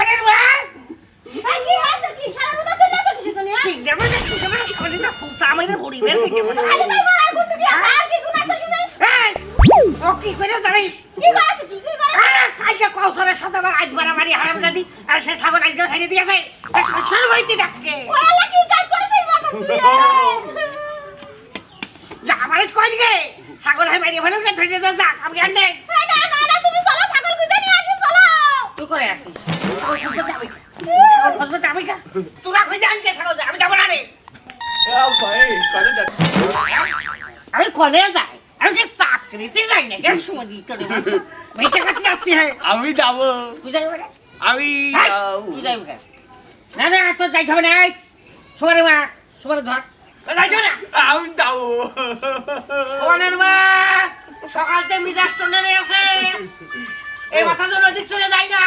সোয়ানের মা কি হয়েছে? কি সারা কথা চলে আসো কিছু তো নিয়ে মানে তুই মানে সামনে তো ফুসা আমাদের ভরি বের করে মানে খালি তাই বড় আর কোন কি আর কি গুণ আছে শুনে? এই ও কি করে জানিস? কি করেছে কি কি করে আরে কালকে কৌশলের সাথে আমার আজ বাড়াবাড়ি হারাম আর সে ছাগল আজকে ছেড়ে দিয়েছে। শ্বশুর হইতে ডাকে আল্লাহ কি কাজ করেছে মাথা তুলে যা আমার কই দিকে? ছাগল হয় মারিয়ে ফেলে ধরে যা যা আমি আর নেই। না না না তুমি চলো ছাগল খুঁজে নিয়ে আসি চলো। তুই করে আসিস ছাগল খুঁজতে যাবি কা তোরা আমি যাব ভাই কলে যাই আমি কি চাকরিতে যাই না কে সময় দিতে রে মানুষ মেয়েটা কাছে যাচ্ছি হ্যাঁ আমি যাব তুই যাবি আমি হেই, তুই যাবি না না তোর যাইতে হবে না এই সোমানের মা সোমানের ধর যাইতে হবে না আমি যাব সোমানের মা সকালতে মিজাজ টনে আছে এই মাথা জন্য চলে যায় না।